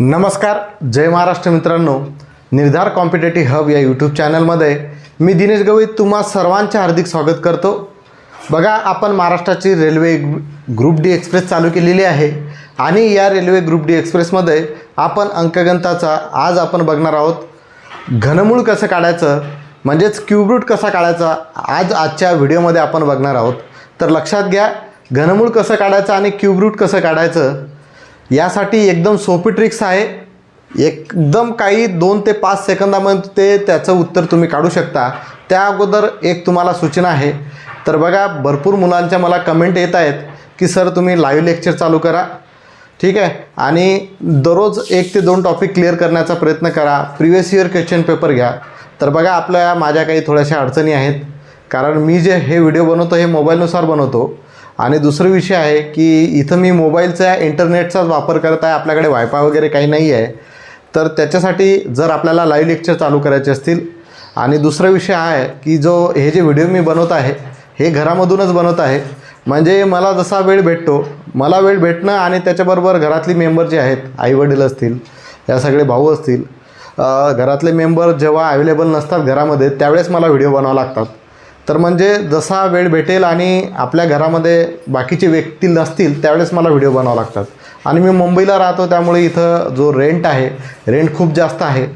नमस्कार जय महाराष्ट्र मित्रांनो. निर्धार कॉम्पिटेटिव्ह हब या यूट्यूब चॅनलमध्ये मी दिनेश गवई तुम्हा सर्वांचे हार्दिक स्वागत करतो. बघा आपण महाराष्ट्राची रेल्वे ग्रुप डी एक्सप्रेस चालू केलेली आहे आणि या रेल्वे ग्रुप डी एक्सप्रेसमध्ये आपण अंकगणताचा आज आपण बघणार आहोत. घनमूळ कसं काढायचं म्हणजेच क्यूब रूट कसा काढायचा आज आजच्या व्हिडिओमध्ये आपण बघणार आहोत. तर लक्षात घ्या घनमूळ कसं काढायचं आणि क्यूब रूट कसं काढायचं यासाठी एकदम सोपी ट्रिक्स आहे. एकदम काही दोन ते पाच सेकंदामध्ये ते त्याचं उत्तर तुम्ही काढू शकता. त्या अगोदर एक तुम्हाला सूचना आहे. तर बघा भरपूर मुलांच्या मला कमेंट येत आहेत की सर तुम्ही लाईव्ह लेक्चर चालू करा. ठीक आहे? आणि दररोज एक ते दोन टॉपिक क्लिअर करण्याचा प्रयत्न करा. प्रिवियस इयर क्वेश्चन पेपर घ्या. तर बघा आपल्या माझ्या काही थोड्याशा अडचणी आहेत. कारण मी जे हे व्हिडिओ बनवतो हे मोबाईलनुसार बनवतो. आणि दुसरा विषय आहे की इथं मी मोबाईलचा इंटरनेटचाच वापर करत आहे. आपल्याकडे वायफाय वगैरे काही नाही आहे. तर त्याच्यासाठी जर आपल्याला लाईव्ह लेक्चर चालू करायचे असतील. आणि दुसरा विषय हा आहे की जो हे जे व्हिडिओ मी बनवत आहे हे घरामधूनच बनवत आहे. म्हणजे मला जसा वेळ भेटतो मला वेळ भेटणं आणि त्याच्याबरोबर घरातली मेंबर जे आहेत आईवडील असतील या सगळे भाऊ असतील घरातले मेंबर जेव्हा अवेलेबल नसतात घरामध्ये त्यावेळेस मला व्हिडिओ बनावं लागतात. तर म्हणजे जसा वेळ भेटेल आणि आपल्या घरामध्ये बाकीचे व्यक्ती नसतील त्यावेळेस मला व्हिडिओ बनावा लागतात. आणि मी मुंबईला राहतो त्यामुळे इथं जो रेंट आहे रेंट खूप जास्त आहे.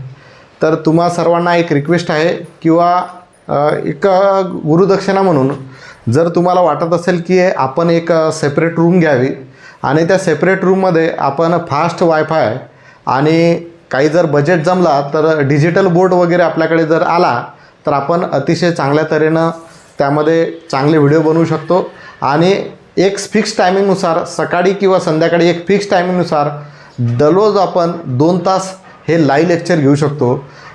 तर तुम्हा सर्वांना एक रिक्वेस्ट आहे किंवा एक गुरुदक्षिणा म्हणून जर तुम्हाला वाटत असेल की आपण एक सेपरेट रूम घ्यावी आणि त्या सेपरेट रूममध्ये आपण फास्ट वायफाय आणि काही जर बजेट जमला तर डिजिटल बोर्ड वगैरे आपल्याकडे जर आला तर आपण अतिशय चांगल्या तऱ्हेनं त्यामध्ये चांगले व्हिडिओ बनवू शकतो. आणि एक फिक्स टायमिंगनुसार सकाळी किंवा संध्याकाळी एक फिक्स टायमिंगनुसार दररोज आपण दोन तास हे लाईव्ह लेक्चर घेऊ शकतो.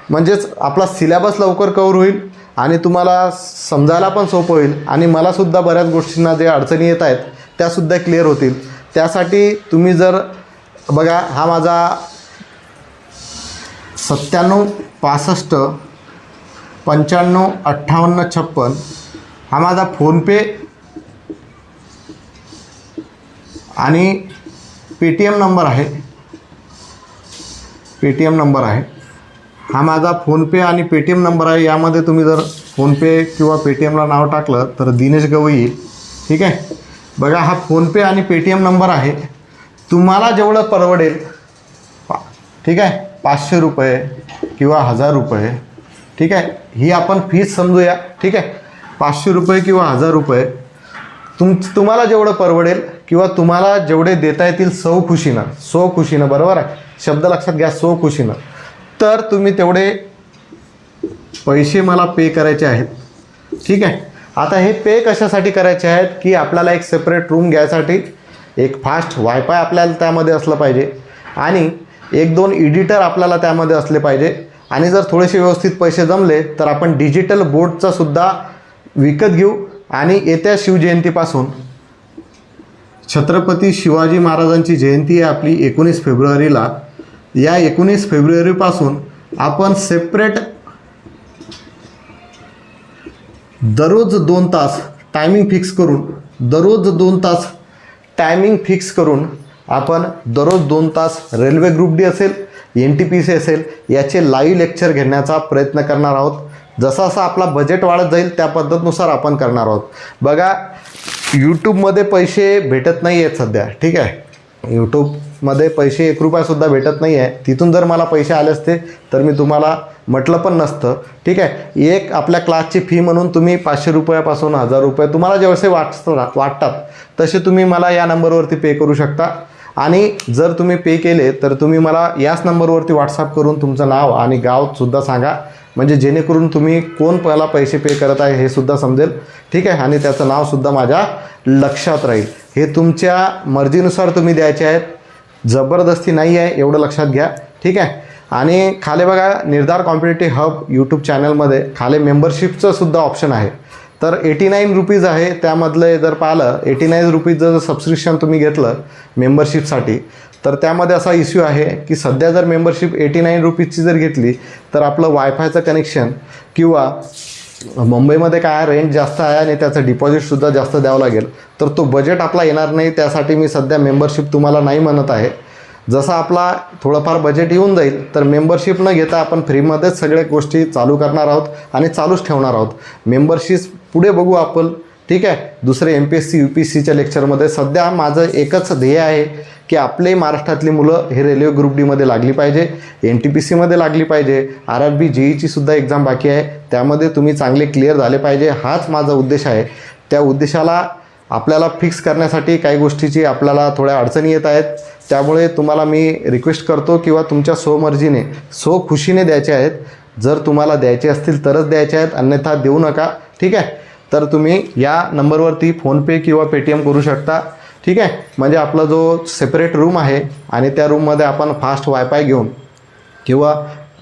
म्हणजेच आपला सिलेबस लवकर कवर होईल आणि तुम्हाला समजायला पण सोपं होईल आणि मलासुद्धा बऱ्याच गोष्टींना जे अडचणी येत आहेत त्यासुद्धा क्लिअर होतील. त्यासाठी तुम्ही जर बघा हा माझा सत्त्याण्णव पासष्ट पंच्याण्णव अठ्ठावन्न छप्पन. हा माझा फोनपे आणि पे टी एम नंबर आहे. पे टी एम नंबर आहे. हा माझा फोनपे आणि पे टी एम नंबर आहे. यामध्ये तुम्ही जर फोनपे किंवा पे टी एमला नाव टाकलं तर दिनेश गवई येईल. ठीक आहे? बघा हा फोनपे आणि पे टी एम नंबर आहे. तुम्हाला जेवढं परवडेल पा ठीक आहे? पाचशे रुपये किंवा हजार रुपये ठीक आहे? ही आपण फीस समजूया. ठीक आहे? पाचशे रुपये किंवा हजार रुपये तुम तुम्हाला जेवढं परवडेल किंवा तुम्हाला जेवढे देता येतील सौ खुशीनं सो खुशीनं बरोबर आहे? शब्द लक्षात घ्या सो खुशीनं. तर तुम्ही तेवढे पैसे मला पे करायचे आहेत. ठीक आहे? आता हे पे कशासाठी करायचे आहेत की आपल्याला एक सेपरेट रूम घ्यायसाठी एक फास्ट वायफाय आपल्याला त्यामध्ये असलं पाहिजे आणि एक दोन एडिटर आपल्याला त्यामध्ये असले पाहिजे. आणि जर थोडेसे व्यवस्थित पैसे जमले तर आपण डिजिटल बोर्डचा सुद्धा विकत घेऊ. आणि येत्या शिवजयंतीपासून छत्रपती शिवाजी महाराजांची जयंती आहे आपली एकोणीस फेब्रुवारीला. या एकोणीस फेब्रुवारीपासून आपण सेपरेट दररोज दोन तास टायमिंग फिक्स करून दररोज दोन तास टायमिंग फिक्स करून आपण दररोज दोन तास रेल्वे ग्रुप डी असेल. एन टी पी सी असेल याचे लाईव्ह लेक्चर घेण्याचा प्रयत्न करणार आहोत. जसा जसा आपला बजेट वाढत जाईल त्या पद्धतीनुसार आपण करणार आहोत. बघा यूट्यूबमध्ये पैसे भेटत नाही आहेत सध्या ठीक आहे? यूट्यूबमध्ये पैसे एक रुपयासुद्धा भेटत नाही आहे तिथून जर मला पैसे आले असते तर मी तुम्हाला म्हटलं पण नसतं ठीक आहे? एक आपल्या क्लासची फी म्हणून तुम्ही पाचशे रुपयापासून हजार रुपये तुम्हाला जसे वाटत वाटतात तसे तुम्ही मला या नंबरवरती पे करू शकता. आणि जर तुम्ही पे केले तर तुम्ही मला याच नंबरवरती व्हॉट्सअप करून तुमचं नाव आणि गावसुद्धा सांगा. म्हणजे जेणेकरून तुम्ही कोण पहिला पैसे पे करत आहे हे सुद्धा समजेल. ठीक आहे? आणि त्याचं नावसुद्धा माझ्या लक्षात राहील. हे तुमच्या मर्जीनुसार तुम्ही द्यायचे आहेत. जबरदस्ती नाही आहे एवढं लक्षात घ्या. ठीक आहे? आणि खाली बघा निर्धार कॉम्पिटेटिव्ह हब यूट्यूब चॅनलमध्ये खाली मेंबरशिपचं सुद्धा ऑप्शन आहे. तर एटी नाईन रुपीज आहे त्यामधलं जर पाहिलं एटी नाईन रुपीजचं जर सबस्क्रिप्शन तुम्ही घेतलं मेंबरशिपसाठी तर त्यामध्ये असा इश्यू आहे की सध्या जर मेंबरशिप एटी नाईन रुपीजची जर घेतली तर आपलं वायफायचं कनेक्शन किंवा मुंबईमध्ये काय रेंट जास्त आहे आणि त्याचं डिपॉझिटसुद्धा जास्त द्यावं लागेल तर तो बजेट आपला येणार नाही त्यासाठी मी सध्या मेंबरशिप तुम्हाला नाही म्हणत आहे. जसा आपला थोडंफार बजेट येऊन जाईल तर मेंबरशिप न घेता आपण फ्रीमध्येच सगळ्या गोष्टी चालू करणार आहोत आणि चालूच ठेवणार आहोत. मेंबरशिप पुढे बघू आपण. ठीक आहे? दुसरे M P S C U P सीच्या लेक्चरमध्ये सध्या माझं एकच ध्येय आहे की आपले महाराष्ट्रातली मुलं हे रेल्वे ग्रुप डीमध्ये लागली पाहिजे एन टी पी सीमध्ये लागली पाहिजे आर आर बी जेईची सुद्धा एक्झाम बाकी आहे. त्यामध्ये तुम्ही चांगले क्लिअर झाले पाहिजे. हाच माझा उद्देश आहे. त्या उद्देशाला आपल्याला फिक्स करण्यासाठी काही गोष्टीची आपल्याला थोड्या अडचणी येत आहेत. त्यामुळे तुम्हाला मी रिक्वेस्ट करतो किंवा तुमच्या स्वमर्जीने सो खुशीने द्यायचे आहेत. जर तुम्हाला द्यायचे असतील तरच द्यायचे आहेत. अन्यथा देऊ नका. ठीक आहे? तर तुम्ही या नंबरवरती फोनपे किंवा पेटीएम करू शकता. ठीक आहे? म्हणजे आपला जो सेपरेट रूम आहे आणि त्या रूममध्ये आपण फास्ट वायफाय घेऊन किंवा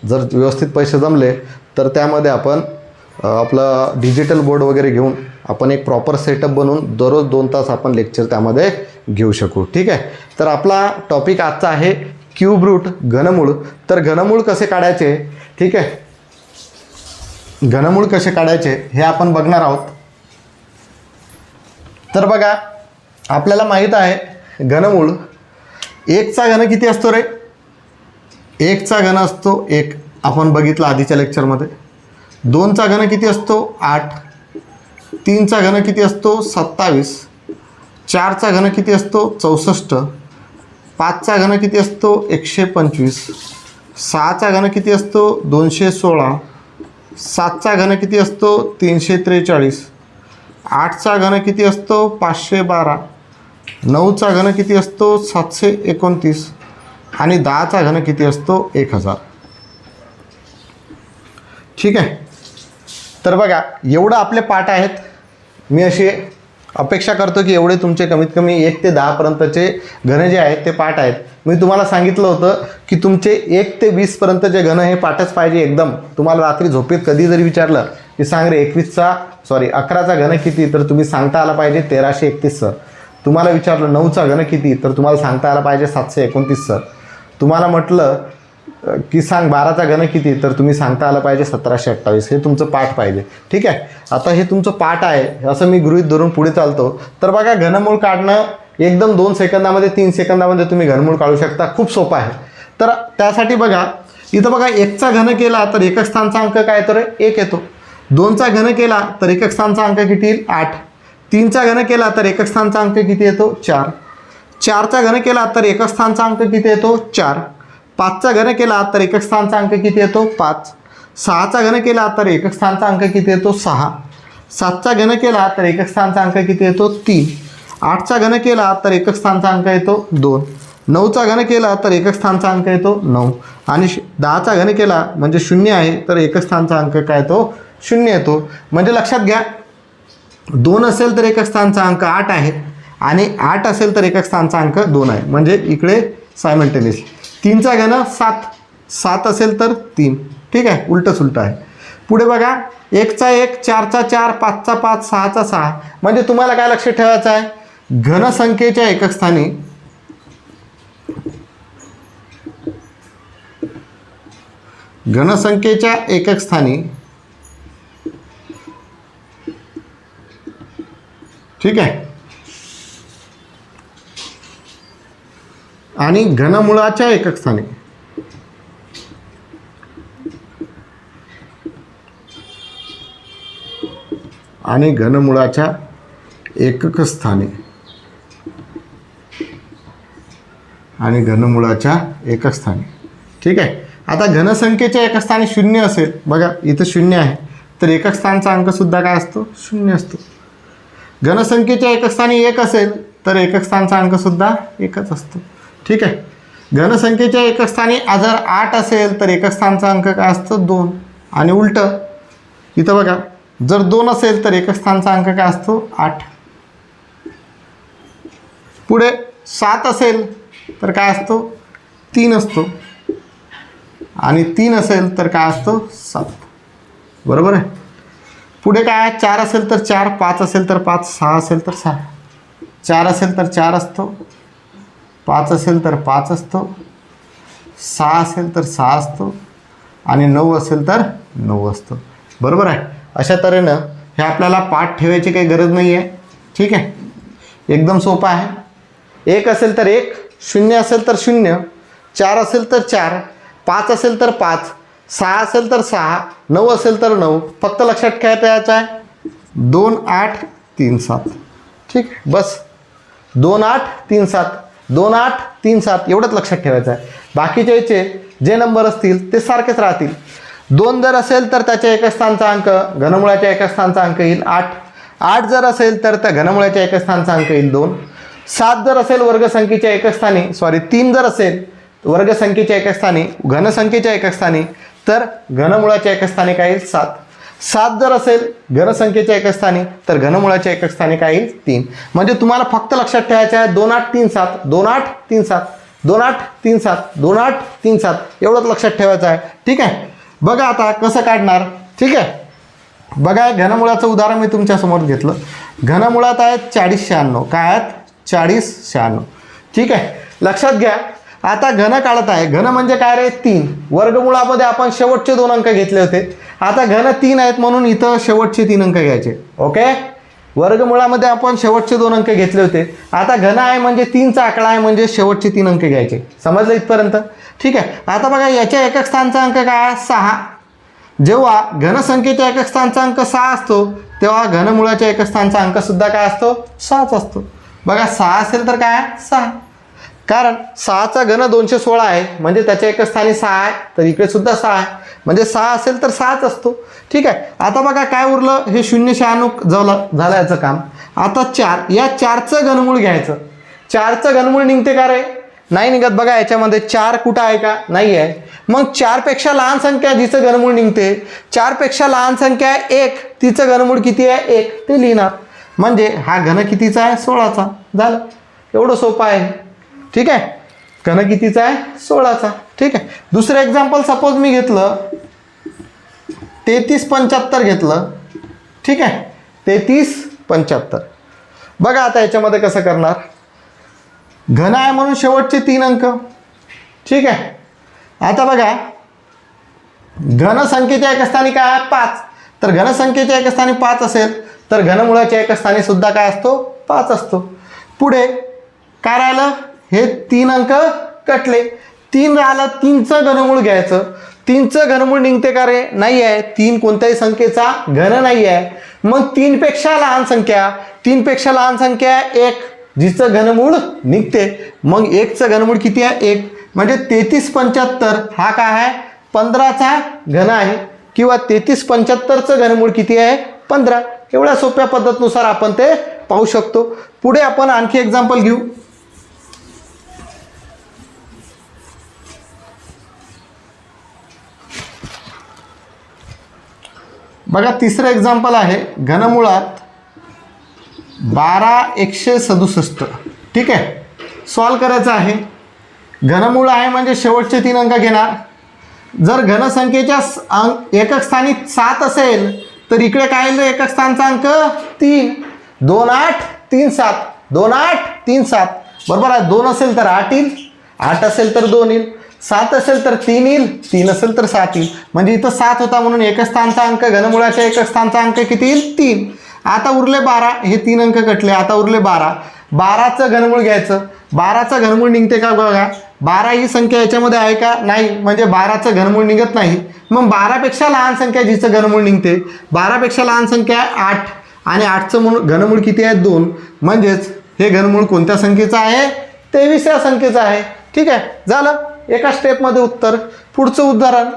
जर व्यवस्थित पैसे जमले तर त्यामध्ये आपण आपलं डिजिटल बोर्ड वगैरे घेऊन आपण एक प्रॉपर सेटअप बनवून दररोज दोन तास आपण लेक्चर त्यामध्ये घेऊ शकू. ठीक आहे? तर आपला टॉपिक आजचा आहे क्यूब रूट घनमूळ. तर घनमूळ कसे काढायचे? ठीक आहे? घनमूळ कसे काढायचे हे आपण बघणार आहोत. तर बघा आपल्याला माहीत आहे घनमूळ एकचा घन किती असतो रे? एकचा घन असतो एक. आपण बघितलं आधीच्या लेक्चरमध्ये दोनचा घन किती असतो? आठ. तीनचा घन किती असतो? सत्तावीस. चारचा घन किती असतो? चौसष्ट. पाचचा घन किती असतो? एकशे पंचवीस. सहाचा घन किती असतो? दोनशे सोळा. सातचा घन किती असतो? तीनशे त्रेचाळीस. आठचा घन किती असतो? पाचशे बारा. नऊचा घन किती असतो? सातशे एकोणतीस. आणि दहाचा घन किती असतो? एक हजार. ठीक आहे? तर बघा एवढं आपले पाठ आहेत. मी असे अपेक्षा करतो की एवढे तुमचे कमीत कमी एक ते दहापर्यंतचे घन जे आहेत ते पाठ आहेत. मी तुम्हाला सांगितलं होतं की तुमचे एक ते वीसपर्यंतचे घन हे पाठच पाहिजे एकदम. तुम्हाला रात्री झोपेत कधी जरी विचारलं की सांग रे एकवीसचा सॉरी अकराचा घन किती तर तुम्ही सांगता आला पाहिजे तेराशे एकतीस सर. तुम्हाला विचारलं नऊचा घन किती तर तुम्हाला सांगता आला पाहिजे सातशे एकोणतीस सर. तुम्हाला म्हटलं की सांग बाराचा घन किती? तर तुम्ही सांगता आलं पाहिजे सतराशे अठ्ठावीस. हे तुमचं पाठ पाहिजे. ठीक आहे? आता हे तुमचं पाठ आहे असं मी गृहित धरून पुढे चालतो. तर बघा घनमूळ काढणं एकदम दोन सेकंदामध्ये तीन सेकंदामध्ये तुम्ही घनमूळ काढू शकता. खूप सोपं आहे. तर त्यासाठी बघा इथं बघा एकचा घन केला तर एकक स्थानचा अंक काय? तर एक येतो. दोनचा घन केला तर एकक स्थानचा अंक किती येईल? आठ. तीनचा घन केला तर एकक स्थानचा अंक किती येतो? चार. चारचा घन केला तर एकक स्थानचा अंक किती येतो? चार. पाचचा घन केला तर एकक स्थानचा अंक किती येतो? पाच. सहाचा घन केला तर एकक स्थानचा अंक किती येतो? सहा. सातचा घन केला तर एकक स्थानचा अंक किती येतो? तीन. आठचा घन केला तर एकक स्थानचा अंक येतो? दोन. नऊचा घन केला तर एकक स्थानचा अंक येतो? नऊ. आणि श- दहाचा घन केला म्हणजे शून्य आहे तर एकक स्थानचा अंक काय येतो? शून्य येतो. म्हणजे लक्षात घ्या दोन असेल तर एकक स्थानचा अंक आठ आहे आणि आठ असेल तर एकक स्थानचा अंक दोन आहे. म्हणजे इकडे सायमल्टेनियस तीनचा घन सात. सात असेल तर तीन. ठीक आहे? उलटं सुलटं आहे. पुढे बघा एकचा एक चारचा चार पाचचा पाच सहाचा सहा. म्हणजे तुम्हाला काय लक्ष ठेवायचं आहे? घनसंख्येच्या एकक स्थानी घनसंख्येच्या एकक स्थानी ठीक आहे? आणि घनमुळाच्या एकक स्थानी आणि घनमुळाच्या एकक स्थानी आणि घनमुळाच्या एकक स्थानी ठीक आहे? आता घनसंख्येच्या एकक स्थानी शून्य असेल. बघा इथं शून्य आहे. तर एकक स्थानचा अंकसुद्धा काय असतो? शून्य असतो. घनसंख्येच्या एकक स्थानी एक असेल तर एकक स्थानचा अंकसुद्धा एकच असतो. ठीक आहे. घनसंख्येच्या एकस्थानी जर आठ असेल तर एकस्थानचा अंक काय असतो? दोन. आणि उलटं इथं बघा जर दोन असेल तर एकस्थानचा अंक काय असतो? आठ. पुढे सात असेल तर काय असतो? तीन असतो. आणि तीन असेल तर काय असतो? सात. बरोबर आहे? पुढे काय चार असेल तर चार पाच असेल तर पाच सहा असेल तर सहा. चार असेल तर चार असतो. पाच असेल तर पाच असतो. सहा असेल तर सहा असतो. आणि नऊ असेल तर नऊ असतो. बरोबर आहे? अशा तऱ्हेनं हे आपल्याला पाठ ठेवायची काही गरज नाही आहे ठीक आहे? एकदम सोपं आहे. एक असेल तर एक शून्य असेल तर शून्य चार असेल तर चार पाच असेल तर पाच सहा असेल तर सहा नऊ असेल तर नऊ. फक्त लक्षात काय ठेवायचं आहे दोन आठ तीन सात. ठीक आहे? बस. दोन आठ तीन सात. दोन आठ तीन सात एवढंच लक्षात ठेवायचं आहे. बाकीचे याचे जे नंबर असतील ते सारखेच राहतील. दोन जर असेल तर त्याच्या एका स्थानचा अंक घनमुळाच्या एका स्थानचा अंक येईल आठ. आठ जर असेल तर त्या घनमुळाच्या एका स्थानचा अंक येईल दोन. सात जर असेल वर्गसंख्येच्या एका स्थानी सॉरी तीन जर असेल वर्गसंख्येच्या एका स्थानी घनसंख्येच्या एका स्थानी तर घनमुळाच्या एका स्थानी काय येईल? सात. सात जर असेल घनसंख्येच्या एका स्थानी तर घनमुळाच्या एका स्थानी काय येईल? तीन. म्हणजे तुम्हाला फक्त लक्षात ठेवायचं आहे दोन आठ तीन सात दोन आठ तीन सात दोन आठ तीन सात दोन आठ तीन सात एवढंच लक्षात ठेवायचं आहे. ठीक आहे? बघा आता कसं काढणार. ठीक आहे? बघा घनमुळाचं उदाहरण मी तुमच्यासमोर घेतलं. घनमुळात आहेत चाळीस शहाण्णव. काय आहेत? चाळीस शहाण्णव. ठीक आहे? लक्षात घ्या. आता घन काढत आहे. घन म्हणजे काय रे? तीन. वर्गमुळामध्ये आपण शेवटचे दोन अंक घेतले होते. आता घन तीन आहेत म्हणून इथं शेवटचे तीन अंक घ्यायचे. ओके? वर्गमुळामध्ये आपण शेवटचे दोन अंक घेतले होते. आता घन आहे म्हणजे तीनचा आकडा आहे म्हणजे शेवटचे तीन अंक घ्यायचे. समजलं इथपर्यंत? ठीक आहे. आता बघा याच्या एकक स्थानचा अंक काय? आहे सहा. जेव्हा घनसंख्येच्या एकक स्थानचा अंक सहा असतो तेव्हा घनमुळाच्या एकक स्थानचा अंकसुद्धा काय असतो? सहाच असतो. बघा सहा असेल तर काय? सहा. कारण सहाचा घन दोनशे सोळा आहे. म्हणजे त्याच्या एका स्थानी सहा आहे. तर इकडे सुद्धा सहा आहे. म्हणजे सहा असेल तर सहाच असतो. ठीक आहे. आता बघा काय उरलं? हे शून्य शहाण्णव झालं झालं याचं काम. आता चार. या चारचं घनमूळ घ्यायचं. चारचं घनमूळ निघते का रे? नाही निघत बघा. याच्यामध्ये चार कुठं आहे का? नाही आहे. मग चारपेक्षा लहान संख्या जिचं घनमूळ निघते. चारपेक्षा लहान संख्या आहे एक. तिचं घनमूळ किती आहे? एक. ते लिहिणार. म्हणजे हा घन कितीचा आहे? सोळाचा. झालं. एवढं सोपं आहे. ठीक आहे? घन कितीचा आहे? सोळाचा. ठीक आहे? दुसरं एक्झाम्पल सपोज मी घेतलं. तेहतीस पंच्याहत्तर घेतलं. ठीक आहे? तेहतीस पंच्याहत्तर. बघा आता याच्यामध्ये कसं करणार. घन आहे म्हणून शेवटचे तीन अंक. ठीक आहे? आता बघा. घनसंख्येच्या एक स्थानी काय आहे? पाच. तर घनसंख्येच्या एकस्थानी पाच असेल तर घनमुळाच्या एका स्थानी सुद्धा काय असतो? पाच असतो. पुढे काय राहिलं? हे तीन अंक कटले. तीन राहिलं तीनचं घनमूळ घ्यायचं. तीनचं घनमूळ निघते का रे? नाही आहे तीन कोणत्याही संख्येचा घन नाही आहे मग तीनपेक्षा लहान संख्या. तीनपेक्षा लहान संख्या एक. जिचं घनमूळ निघते. मग एकचं घनमूळ किती आहे? एक. म्हणजे तेहतीस पंच्याहत्तर. हा काय आहे? पंधराचा घन आहे. किंवा तेहतीस पंच्याहत्तरचं घनमूळ किती आहे? पंधरा. एवढ्या सोप्या पद्धतीनुसार आपण ते पाहू शकतो. पुढे आपण आणखी एक्झाम्पल घेऊ. बघा तिसरं एक्झाम्पल आहे घनमुळात बारा एकशे सदुसष्ट. ठीक आहे? सॉल्व करायचं आहे. घनमूळ आहे म्हणजे शेवटचे तीन अंक घेणार. जर घनसंख्येच्या अंक एकक स्थानी सात असेल तर इकडे काय येईल एकक स्थानचा अंक? तीन. दोन आठ तीन सात. दोन आठ तीन सात. बरोबर आहे? दोन असेल तर आठ येईल. आठ असेल तर दोन येईल. सात असेल तर तीन येईल तीन असेल तर सात येईल. म्हणजे इथं सात होता म्हणून एक स्थानचा अंक घनमुळाच्या एक स्थानचा अंक किती येईल? तीन. आता उरले बारा हे तीन अंक कटले आता उरले बारा. बाराचं घनमूळ घ्यायचं. बाराचं घनमूळ निघते का बघा? बारा ही संख्या याच्यामध्ये आहे का? नाही. म्हणजे बाराचं घनमूळ निघत नाही. मग बारापेक्षा लहान संख्या जिचं घनमूळ निघते. बारापेक्षा लहान संख्या आहे आठ. आणि आठचं मूळ घनमूळ किती आहे? दोन. म्हणजेच हे घनमूळ कोणत्या संख्येचं आहे? तेवीस या संख्येचं आहे. ठीक आहे? झालं? एका स्टेपमध्ये उत्तर. पुढचं उदाहरण.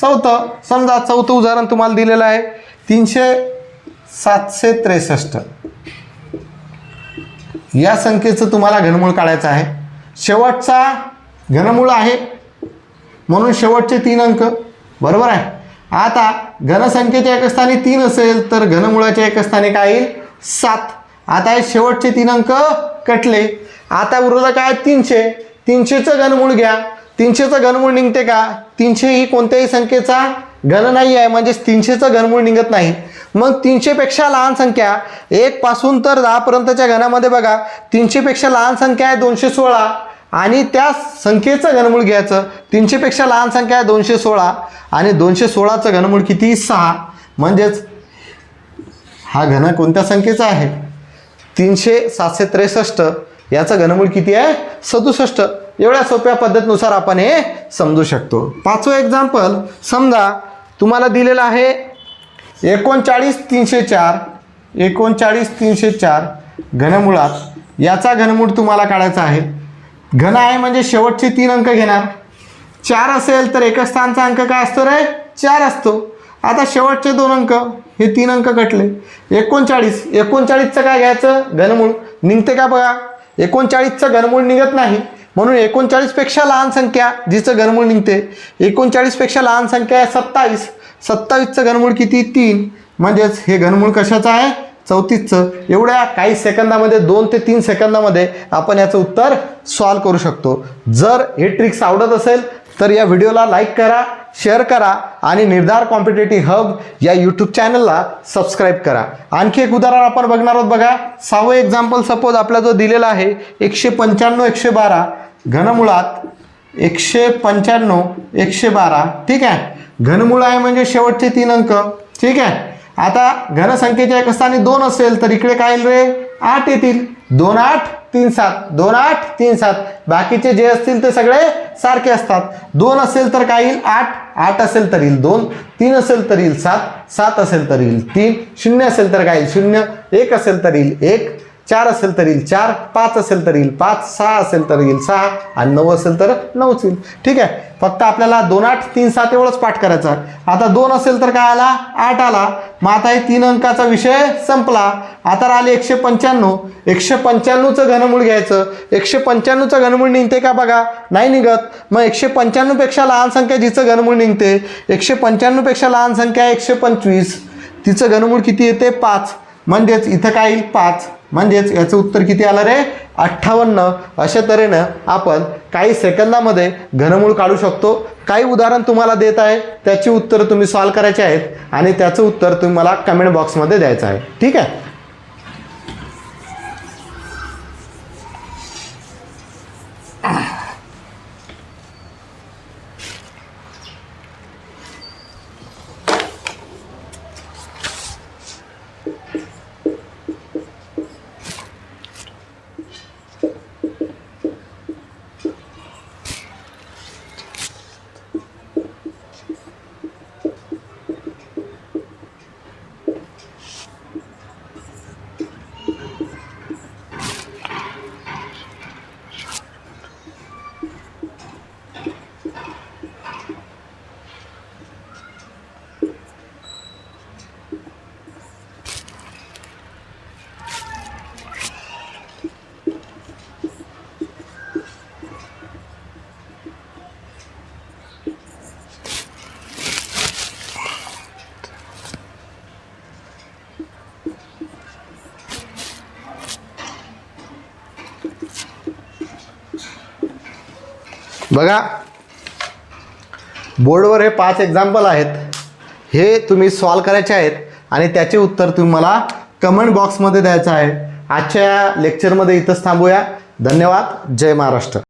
चौथं. समजा चौथं उदाहरण तुम्हाला दिलेलं आहे. तीनशे सातशे त्रेसष्ट. या संख्येचं तुम्हाला घनमूळ काढायचं आहे. शेवटचा घनमूळ आहे. म्हणून शेवटचे तीन अंक. बरोबर आहे? आता घनसंख्येच्या एका स्थानी तीन असेल तर घनमुळाच्या एका स्थानी काय येईल? सात. आता हे शेवटचे तीन अंक कटले. आता उरलं काय तीनशे. तीनशेचं घनमूळ घ्या. तीनशेचं घनमूळ निघते का? तीनशे ही कोणत्याही संख्येचा घन नाही आहे. म्हणजेच तीनशेचं घनमूळ निघत नाही. मग तीनशेपेक्षा लहान संख्या एक पासून तर दहापर्यंतच्या घनामध्ये बघा. तीनशेपेक्षा लहान संख्या आहे दोनशे सोळा. आणि त्या संख्येचं घनमूळ घ्यायचं. तीनशेपेक्षा लहान संख्या आहे दोनशे सोळा. आणि दोनशे सोळाचं घनमूळ किती? सहा. म्हणजेच हा घन कोणत्या संख्येचा आहे? तीनशे सातशे त्रेसष्ट. याचं घनमूळ किती आहे? सदुसष्ट. एवढ्या सोप्या पद्धतीनुसार आपण हे समजू शकतो. पाचवं एक्झाम्पल समजा तुम्हाला दिलेलं आहे एकोणचाळीस तीनशे चार एकोणचाळीस तीनशे चार घनमुळात. याचा घनमूळ तुम्हाला काढायचा आहे. घन आहे म्हणजे शेवटचे तीन अंक घेणार. चार असेल तर एकच स्थानचा अंक काय असतो रे? चार असतो. आता शेवटचे दोन अंक हे तीन अंक कटले. एकोणचाळीस एकोणचाळीसचं काय घ्यायचं? घनमूळ. निघते का बघा? एकोणचाळीसचं घनमूळ निघत नाही. म्हणून एकोणचाळीसपेक्षा लहान संख्या जिचं घनमूळ निघते. एकोणचाळीसपेक्षा लहान संख्या आहे सत्तावीस. सत्तावीसचं घनमूळ किती? तीन. म्हणजेच हे घनमूळ कशाचं आहे? चौतीसचं. एवढ्या काही सेकंदामध्ये दोन ते तीन सेकंदामध्ये आपण याचं उत्तर सॉल्व करू शकतो. जर हे ट्रिक्स आवडत असेल तर या व्हिडिओला लाईक करा शेअर करा आणि निर्धार कॉम्पिटेटिव्ह हब या यूट्यूब चॅनलला सबस्क्राईब करा. आणखी एक उदाहरण आपण बघणार आहोत बघा. सहावं एक्झाम्पल सपोज आपला जो दिलेला आहे एकशे पंच्याण्णव एकशे बारा. घनमुळात एकशे पंच्याण्णव एकशे बारा ठीक आहे? घनमुळ आहे म्हणजे शेवटचे तीन अंक ठीक आहे? आता घनसंख्येच्या एक स्थानी दोन असेल तर इकडे काय येईल रे? आठ येतील. दोन आठ तीन सात. दोन आठ तीन सात. बाकीचे जे असतील ते सगळे सारखे असतात. दोन असेल तर काय येईल? आठ. आठ असेल तर येईल दोन. तीन असेल तर येईल सात. सात असेल तर येईल तीन. शून्य असेल तर काय येईल? शून्य. एक असेल तर येईल एक. चार असेल तर येईल चार पाच असेल तर येईल पाच सहा असेल तर येईल सहा आणि नऊ असेल तर नऊच येईल. ठीक आहे? फक्त आपल्याला दोन आठ तीन सात एवढंच पाठ करायचा आता दोन असेल तर काय आला? आठ आला. मग आता हे तीन अंकाचा विषय संपला. आता आले एकशे पंच्याण्णव. एकशे पंच्याण्णवचं घनमूळ घ्यायचं. एकशे पंच्याण्णवचं घनमूळ निघते का बघा? नाही निघत. मग एकशे पंच्याण्णवपेक्षा लहान संख्या जिचं घनमूळ निघते? एकशे पंच्याण्णवपेक्षा लहान संख्या एकशे पंचवीस. तिचं घनमूळ किती येते? पाच. म्हणजेच इथं काय येईल? पाच. म्हणजेच याचं उत्तर किती आलं रे? अठ्ठावन्न. अशा तऱ्हेनं आपण काही सेकंदामध्ये घनमूळ काढू शकतो. काही उदाहरण तुम्हाला देत आहे. त्याची उत्तरं तुम्ही सॉल्व करायचे आहेत आणि त्याचं उत्तर तुम्ही मला कमेंट बॉक्समध्ये द्यायचं आहे. ठीक आहे? बघा. बोर्डवर हे पाच एक्झाम्पल आहेत. हे तुम्ही सॉल्व करायचे आहेत आणि त्याचे उत्तर तुम्ही मला कमेंट बॉक्समध्ये द्यायचं आहे. आजच्या लेक्चरमध्ये इथंच थांबूया. धन्यवाद. जय महाराष्ट्र.